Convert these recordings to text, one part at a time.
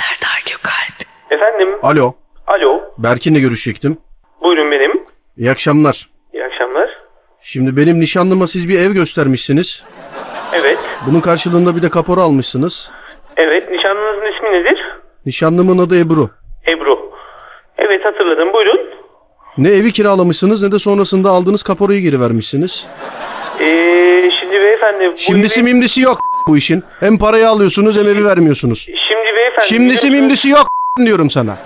Serdar Gökalp. Efendim? Alo. Alo. Berkin'le görüşecektim. Buyurun benim. İyi akşamlar. İyi akşamlar. Şimdi benim nişanlıma siz bir ev göstermişsiniz. Evet. Bunun karşılığında bir de kapora almışsınız. Evet. Nişanlınızın ismi nedir? Nişanlımın adı Ebru. Ebru. Evet hatırladım. Buyurun. Ne evi kiralamışsınız ne de sonrasında aldığınız kaporayı geri vermişsiniz. Ee, şimdi beyefendi... bu Şimdisi evi- mimdisi yok bu işin. Hem parayı alıyorsunuz hem evi vermiyorsunuz. Şimdi beyefendi... Şimdisi biliyorsunuz- mimdisi yok diyorum sana.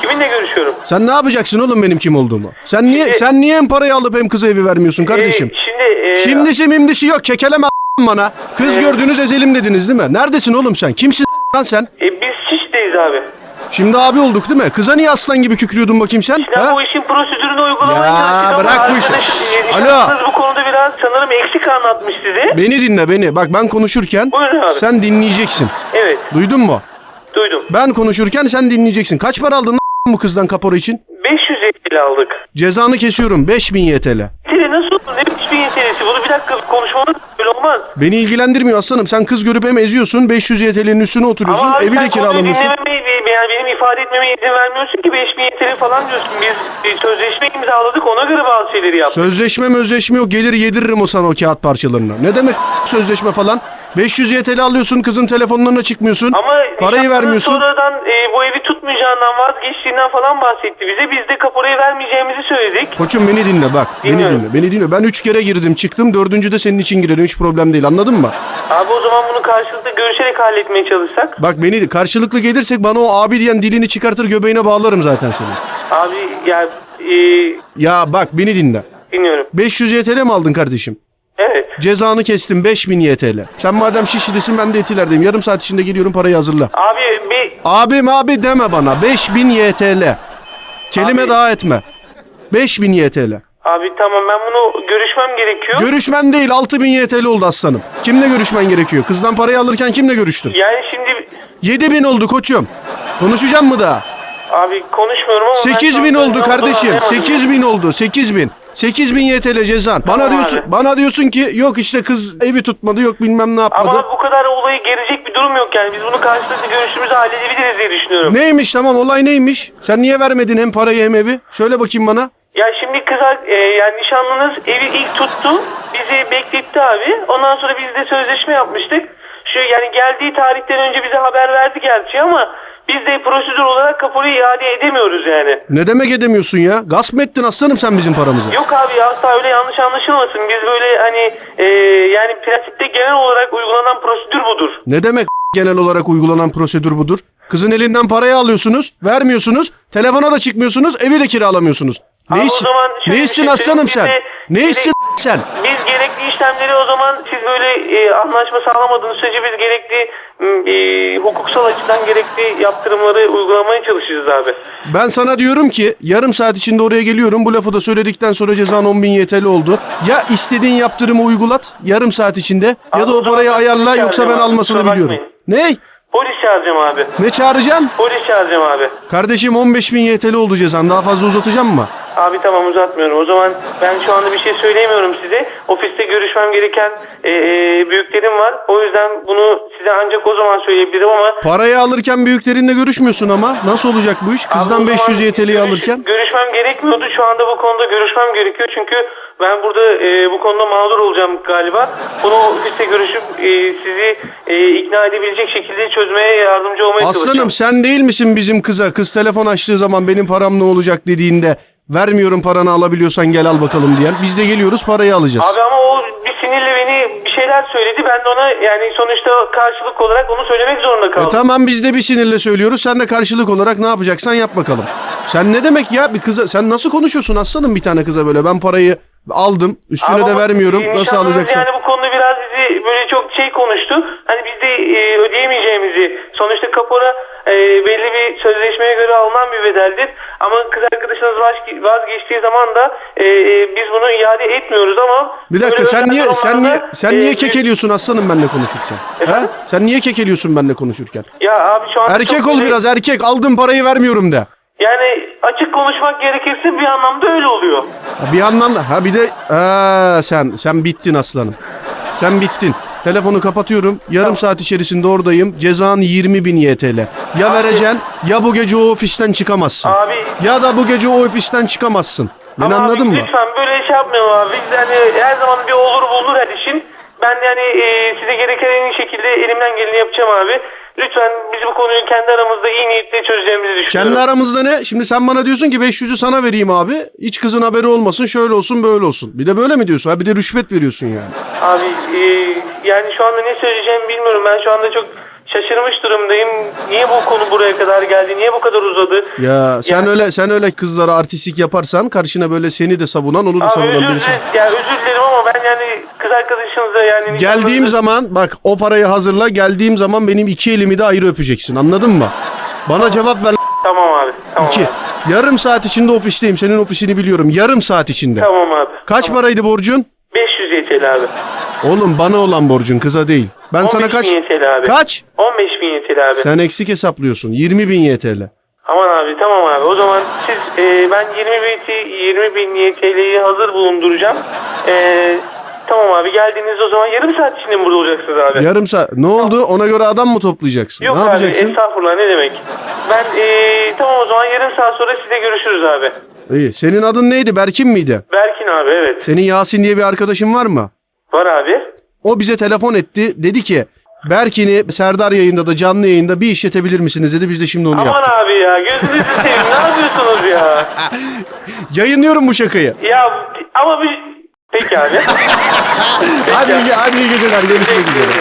Kiminle görüşüyorum? Sen ne yapacaksın oğlum benim kim olduğumu? Sen niye Şimdi- sen niye hem parayı alıp hem kıza evi vermiyorsun kardeşim? Ee, şimdi... E, Şimdisi mimdisi yok kekeleme bana. Kız Ee, gördünüz ezelim dediniz değil mi? Neredesin oğlum sen? Kimsin lan sen? E, biz Şiş'teyiz abi. Şimdi abi olduk değil mi? Kıza niye aslan gibi kükrüyordun bakayım sen? Ya Ha? bu işin prosedürünü uygulamaya Ya, çalıştık ama bırak bu işi. arkadaş, e, Alo. nişanlınız bu konuda biraz sanırım eksik anlatmış size. Beni dinle beni. Bak ben konuşurken Buyurun abi. sen dinleyeceksin. Evet. Duydun mu? Duydum. Ben konuşurken sen dinleyeceksin. Kaç para aldın lan bu kızdan kapora için? 500 TL aldık. Cezanı kesiyorum 5000 YTL. TL nasıl olur? Ne biçim YTL'si? Bunu bir dakika konuşmamız böyle olmaz. Beni ilgilendirmiyor aslanım. Sen kız görüp hem eziyorsun 500 YTL'nin üstüne oturuyorsun. Ama abi evi de kiralamıyorsun. dinlememe, yani benim ifade etmeme izin vermiyorsun ki 5000 YTL falan diyorsun. Biz bir sözleşme imzaladık ona göre bazı şeyleri yaptık. Sözleşme mözleşme yok. Gelir yediririm o sana o kağıt parçalarını. Ne demek sözleşme falan? 500 YTL alıyorsun kızın telefonlarına çıkmıyorsun. Ama Parayı vermiyorsun. Sonradan e, bu evi tutmayacağından vazgeçtiğinden falan bahsetti bize. Biz de kaporayı vermeyeceğimizi söyledik. Koçum beni dinle bak. Dinliyorum. Beni dinle. Beni dinle. Ben 3 kere girdim çıktım. Dördüncü de senin için girerim. Hiç problem değil. Anladın mı? Abi o zaman bunu karşılıklı görüşerek halletmeye çalışsak. Bak beni karşılıklı gelirsek bana o abi diyen dilini çıkartır göbeğine bağlarım zaten seni. Abi ya e, Ya bak beni dinle. dinliyorum. 500 YTL mi aldın kardeşim? Evet. Cezanı kestim 5000 YTL. Sen madem Şişli'desin ben de Etiler'deyim. Yarım saat içinde geliyorum parayı hazırla. Abi bir Abim abi deme bana. 5000 YTL. Kelime Abi- daha etme. 5000 YTL. Abi tamam ben bunu görüşmem gerekiyor. Görüşmen değil 6000 YTL oldu aslanım. Kimle görüşmen gerekiyor? Kızdan parayı alırken kimle görüştün? yani şimdi 7000 oldu koçum. Konuşacağım mı daha? Abi konuşmuyorum ama ben 8000 şu anda oldu kardeşim. olduğunu anlayamadım. 8000 oldu. 8000. 8000 YTL cezan. Bana Tamam diyorsun abi. bana diyorsun ki yok işte kız evi tutmadı yok bilmem ne yapmadı. Ama abi bu kadar olayı gerecek bir durum yok yani. Biz bunu karşılıklı görüşümüzü halledebiliriz diye düşünüyorum. Neymiş tamam olay neymiş? Sen niye vermedin hem parayı hem evi? Söyle bakayım bana. Ya şimdi kız e, yani nişanlınız evi ilk tuttu. Bizi bekletti abi. Ondan sonra biz de sözleşme yapmıştık. Şu yani geldiği tarihten önce bize haber verdi gerçi ama biz de prosedür olarak kaporayı iade edemiyoruz yani. Ne demek edemiyorsun ya? Gasp mı ettin aslanım sen bizim paramızı? Yok abi asla öyle yanlış anlaşılmasın. Biz böyle hani e, yani prensipte genel olarak uygulanan prosedür budur. Ne demek genel olarak uygulanan prosedür budur? Kızın elinden parayı alıyorsunuz, vermiyorsunuz, telefona da çıkmıyorsunuz, evi de kiralamıyorsunuz. Abi Ne o işsin? zaman şöyle Ne bir şey aslanım sen? söyleyeyim. Ne işsin sen? Biz gerekli işlemleri o zaman siz böyle e, anlaşma sağlamadığınız sürece biz gerekli e, hukuksal açıdan gerekli yaptırımları uygulamaya çalışacağız abi. Ben sana diyorum ki yarım saat içinde oraya geliyorum. Bu lafı da söyledikten sonra cezan 10 bin YTL oldu. Ya istediğin yaptırımı uygulat yarım saat içinde ya da o parayı ayarla yoksa ben almasını biliyorum. Ne? Polis çağıracağım abi. Ne çağıracaksın? Polis çağıracağım abi. Kardeşim 15 bin YTL oldu cezan. Daha fazla uzatacağım mı? Abi tamam uzatmıyorum. O zaman ben şu anda bir şey söyleyemiyorum size. Ofiste görüşmem gereken e, e, büyüklerim var. O yüzden bunu size ancak o zaman söyleyebilirim ama Parayı alırken büyüklerinle görüşmüyorsun ama. Nasıl olacak bu iş? Abi Kızdan o 500 zaman YTL'yi görüş- alırken. Görüşmem gerekmiyordu. Şu anda bu konuda görüşmem gerekiyor. Çünkü ben burada e, bu konuda mağdur olacağım galiba. Bunu ofiste görüşüp e, sizi e, ikna edebilecek şekilde çözmeye yardımcı olmaya Aslanım çalışacağım. sen değil misin bizim kıza? Kız telefon açtığı zaman benim param ne olacak dediğinde vermiyorum paranı alabiliyorsan gel al bakalım diyen. Biz de geliyoruz parayı alacağız. Abi ama o bir sinirle beni bir şeyler söyledi. Ben de ona yani sonuçta karşılık olarak onu söylemek zorunda E kaldım. tamam biz de bir sinirle söylüyoruz. Sen de karşılık olarak ne yapacaksan yap bakalım. Sen ne demek ya bir kıza sen nasıl konuşuyorsun aslanım bir tane kıza böyle ben parayı aldım üstüne Ama de vermiyorum e, nasıl nişanlınız alacaksın? Yani bu konuda biraz bizi böyle çok şey konuştu. Hani biz de e, ödeyemeyeceğimizi sonuçta kapora e, belli bir sözleşmeye göre alınan bir bedeldir. Ama kız arkadaşınız vaz- vazgeçtiği zaman da e, e, biz bunu iade etmiyoruz ama Bir dakika böyle sen özel niye sen niye durumlarda, sen niye kekeliyorsun aslanım benimle konuşurken? He? Sen niye kekeliyorsun benimle konuşurken? Ya abi şu an Erkek ol biraz erkek aldım parayı vermiyorum de. Yani açık konuşmak gerekirse bir anlamda öyle oluyor. Ha, Bir yandan da ha bir de ha, sen sen bittin aslanım. Sen bittin. Telefonu kapatıyorum. Yarım saat içerisinde oradayım. Cezan 20 bin YTL. Ya vereceksin ya bu gece o ofisten çıkamazsın. Abi Ya da bu gece o ofisten çıkamazsın. Beni Ama anladın abi, mı? Lütfen böyle şey yapmayalım abi. Biz yani her zaman bir olur bulunur her işin. Ben yani e, size gereken en iyi şekilde elimden geleni yapacağım abi. Lütfen biz bu konuyu kendi aramızda iyi niyetle çözeceğimizi düşünüyorum. Kendi aramızda ne? Şimdi sen bana diyorsun ki 500'ü sana vereyim abi. Hiç kızın haberi olmasın. Şöyle olsun böyle olsun. Bir de böyle mi diyorsun? Ha bir de rüşvet veriyorsun yani. Abi e, yani şu anda ne söyleyeceğimi bilmiyorum. Ben şu anda çok şaşırmış durumdayım. Niye bu konu buraya kadar geldi? Niye bu kadar uzadı? Ya sen Ya- öyle sen öyle kızlara artistik yaparsan karşına böyle seni de savunan onu da Abi savunan özür, birisi. ya özür dilerim ama ben yani kız arkadaşınıza yani... Geldiğim zaman bak o parayı hazırla. Geldiğim zaman benim iki elimi de ayrı öpeceksin. Anladın mı? Bana cevap ver. Tamam abi. Tamam İki. abi. Yarım saat içinde ofisteyim. Senin ofisini biliyorum. Yarım saat içinde. Tamam abi. Kaç paraydı borcun? 500 YTL abi. Oğlum bana olan borcun kıza değil. Ben sana 15 kaç? bin YTL abi. Kaç? 15 bin YTL abi. Sen eksik hesaplıyorsun. 20 bin YTL. Aman abi tamam abi. O zaman siz e, ben 20 bin, 20 bin YTL'yi hazır bulunduracağım. E, tamam abi geldiğiniz o zaman yarım saat içinde mi burada olacaksınız abi? Yarım saat. Ne oldu? Ona göre adam mı toplayacaksın? Yok ne abi yapacaksın? estağfurullah ne demek. Ben e, tamam o zaman yarım saat sonra size görüşürüz abi. İyi. Senin adın neydi? Berkin miydi? Berkin abi evet. Senin Yasin diye bir arkadaşın var mı? Var abi. O bize telefon etti. Dedi ki Berkin'i Serdar yayında da canlı yayında bir işletebilir misiniz dedi. Biz de şimdi onu Aman yaptık. abi ya gözünüzü seveyim ne yapıyorsunuz ya? Yayınlıyorum bu şakayı. Ya ama bir... Peki abi. Hadi, iyi- hadi iyi geceler. Görüşmek üzere.